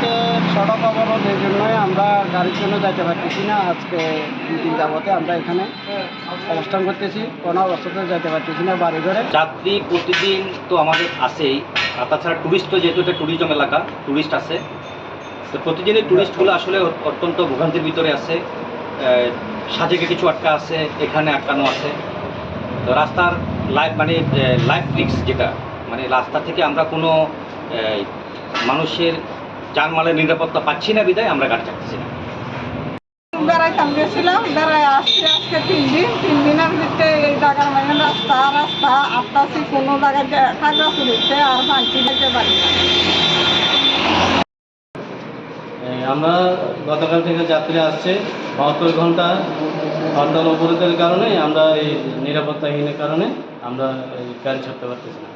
থেকে সড়ক অবরোধ এই জন্যই আমরা গাড়ির জন্য যাইতে পারতেছি না। আজকে দুই দিন যাবতে আমরা এখানে অবস্থান করতেছি। কোনো অবস্থাতে যাইতে পারতেছি না বাড়ি ঘরে যাত্রী প্রতিদিন তো আমাদের আসেই আর তাছাড়া ট্যুরিস্ট তো যেহেতু এটা ট্যুরিজম এলাকা ট্যুরিস্ট আসে তো প্রতিদিনই ট্যুরিস্টগুলো আসলে অত্যন্ত ভোগান্তির ভিতরে আছে। সাজেকে কিছু আটকা আছে, এখানে আটকানো আছে। তো রাস্তার লাইফ মানে লাইফ রিক্স যেটা মানে রাস্তা থেকে আমরা কোনো মানুষের জানমালের নিরাপত্তা পাচ্ছি না বিদায় আমরা গাড়ি চাচ্ছি না। বেড়াইতাম গেছিলাম বেড়াই আসছি আজকে তিন দিন তিন দিনের ভিতরে এই জায়গার মানে রাস্তা রাস্তা আটটাছি কোনো জায়গায় আর ভাঙছি যেতে পারি আমরা গতকাল থেকে যাত্রী আসছে বাহাত্তর ঘণ্টা হরতাল অবরোধের কারণে আমরা এই নিরাপত্তাহীনের কারণে আমরা এই গাড়ি ছাড়তে পারতেছি না।